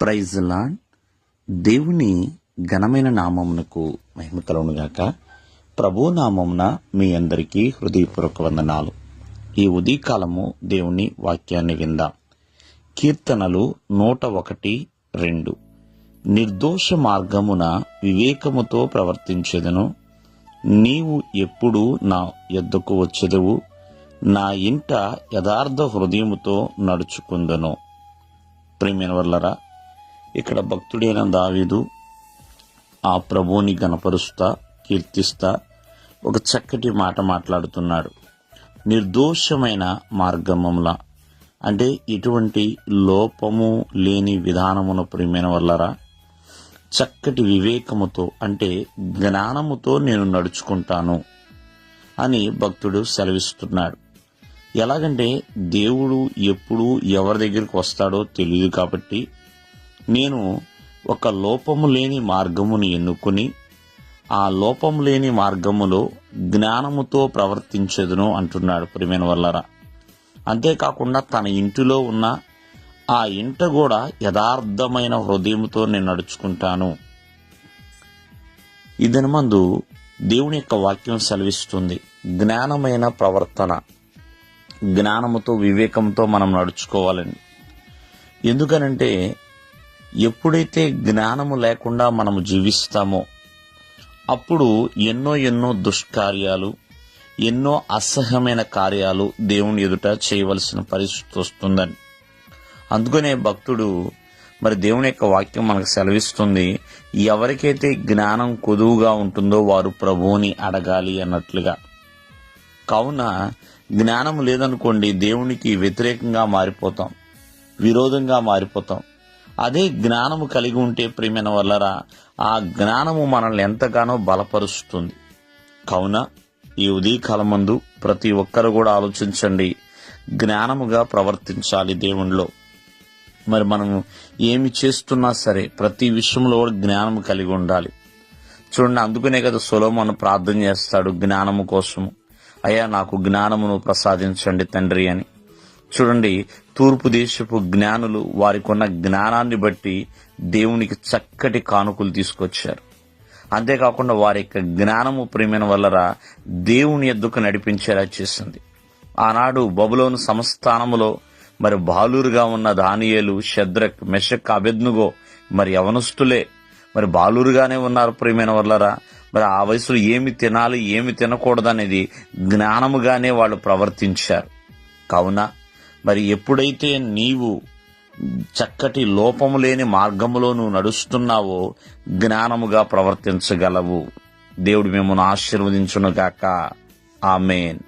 Praise దేవుని ఘనమైన నామమునకు మహిమ కలుగునుగాక ప్రభు నామమున మీ అందరికీ హృదయపూర్వక వందనాలు. ఈ ఉదయకాలము దేవుని వాక్యాన్ని విందాం. కీర్తనలు నూట ఒకటి రెండు. నిర్దోష మార్గమున వివేకముతో ప్రవర్తించేదను. నీవు ఎప్పుడు నా ఎద్దకు వచ్చెదవు. నా ఇంట యథార్థ హృదయముతో నడుచుకుందను. ప్రేమైన వల్లరా ఇక్కడ భక్తుడైన దావీదు ఆ ప్రభువుని గనపరుస్తా కీర్తిస్తా ఒక చక్కటి మాట మాట్లాడుతున్నాడు. నిర్దోషమైన మార్గమముల అంటే ఇటువంటి లోపము లేని విధానమున ప్రియమైన వల్లరా చక్కటి వివేకముతో అంటే జ్ఞానముతో నేను నడుచుకుంటాను అని భక్తుడు సెలవిస్తున్నాడు. ఎలాగంటే దేవుడు ఎప్పుడు ఎవరి దగ్గరికి వస్తాడో తెలియదు కాబట్టి నేను ఒక లోపము లేని మార్గముని ఎన్నుకుని ఆ లోపము లేని మార్గములో జ్ఞానముతో ప్రవర్తించదును అంటున్నాడు ప్రియమైన వల్లరా. అంతేకాకుండా తన ఇంటిలో ఉన్న ఆ ఇంట కూడా యథార్థమైన హృదయంతో నేను నడుచుకుంటాను. ఈ దినమందు దేవుని యొక్క వాక్యం సెలవిస్తుంది. జ్ఞానమైన ప్రవర్తన. జ్ఞానముతో వివేకంతో మనం నడుచుకోవాలని. ఎందుకనంటే ఎప్పుడైతే జ్ఞానము లేకుండా మనము జీవిస్తామో అప్పుడు ఎన్నో ఎన్నో దుష్కార్యాలు ఎన్నో అసహ్యమైన కార్యాలు దేవుని ఎదుట చేయవలసిన పరిస్థితి వస్తుందని అందుకనే భక్తుడు మరి దేవుని యొక్క వాక్యం మనకు సెలవిస్తుంది ఎవరికైతే జ్ఞానం కొదువుగా ఉంటుందో వారు ప్రభువుని అడగాలి అన్నట్లుగా. కావున జ్ఞానం లేదనుకోండి దేవునికి వ్యతిరేకంగా మారిపోతాం విరోధంగా మారిపోతాం. అదే జ్ఞానము కలిగి ఉంటే ప్రియమైన వల్లరా ఆ జ్ఞానము మనల్ని ఎంతగానో బలపరుస్తుంది. కావున ఈ ఉదయకాలం మందు ప్రతి ఒక్కరు కూడా ఆలోచించండి. జ్ఞానముగా ప్రవర్తించాలి దేవునిలో మరి మనం ఏమి చేస్తున్నా సరే ప్రతి విషయంలో కూడా జ్ఞానం కలిగి ఉండాలి. చూడండి అందుకనే కదా సులోమను ప్రార్థన చేస్తాడు జ్ఞానము కోసము. అయ్యా నాకు జ్ఞానమును ప్రసాదించండి తండ్రి అని. చూడండి తూర్పు దేశపు జ్ఞానులు వారికి ఉన్న జ్ఞానాన్ని బట్టి దేవునికి చక్కటి కానుకలు తీసుకొచ్చారు. అంతేకాకుండా వారి యొక్క జ్ఞానము ప్రేమైన వల్లరా దేవుని ఎద్దుకు నడిపించేలా చేసింది. ఆనాడు బబులోను సంస్థానములో మరి బాలురుగా ఉన్న దానియేలు షద్రక్ మెషక్ అబెద్నుగో మరి యవనస్తులే మరి బాలురుగానే ఉన్నారు ప్రియమైన వల్లరా మరి ఆ వయసులో ఏమి తినాలి ఏమి తినకూడదనేది జ్ఞానముగానే వాళ్ళు ప్రవర్తించారు. కావున మరి ఎప్పుడైతే నీవు చక్కటి లోపము లేని మార్గములో నువ్వు నడుస్తున్నావో జ్ఞానముగా ప్రవర్తించగలవు. దేవుడు మిమ్మల్ని ఆశీర్వదించునుగాక. ఆమెన్.